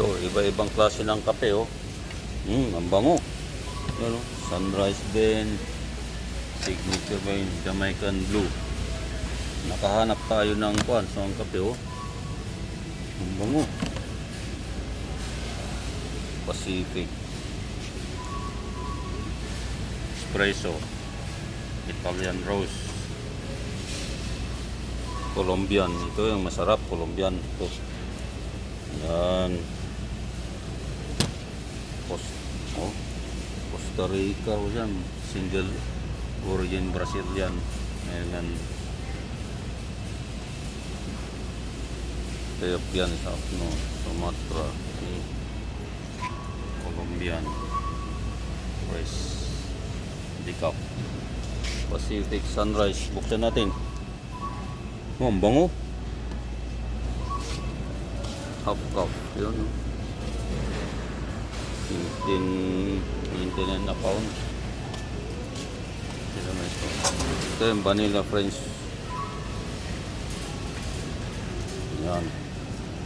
Ito, iba-ibang klase ng kape, oh. Hmm, ang bango. Yan, oh. Sunrise Blend, Signature Wine, Jamaican Blue. Nakahanap tayo ng kuan sa ang kape, oh. Ang bango. Pacific. Espresso. Italian Rose. Colombian. Ito yung masarap. Colombian. Ito. Yan. Costa Rica o yan. Single origin Brazilian. Ayan. Ethiopian sa no, Sumatra. Okay. Colombian. Rice. Decaf. Pacific Sunrise. Buksan natin. Oh, ang bango. Half cup. Yun. 15, 19 na pound. Ito yung vanilla french. Yan.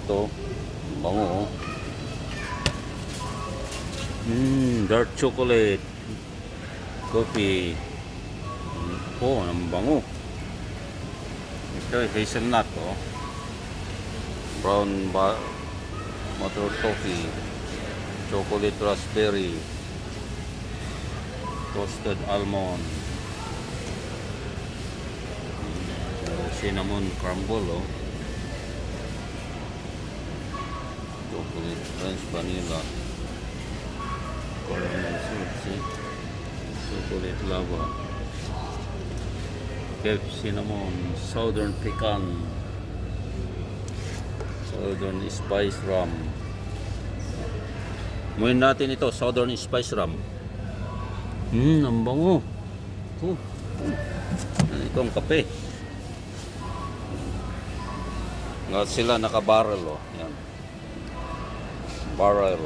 Ito. Ang bango oh. Mmm, dark chocolate. Coffee. Oh, ang bango. Ito ay hazelnut oh. Brown ba motor coffee. Chocolate raspberry. Toasted almond. Mm, Cinnamon crumble oh. Chocolate French vanilla. Caramel see? Chocolate lava. Cape cinnamon, southern pecan, southern spice rum. Muin natin ito, southern spice rum. Hmm, ang bango. Oh. Ito ang kape. Nga sila naka-barrel oh. Yan. Barrel.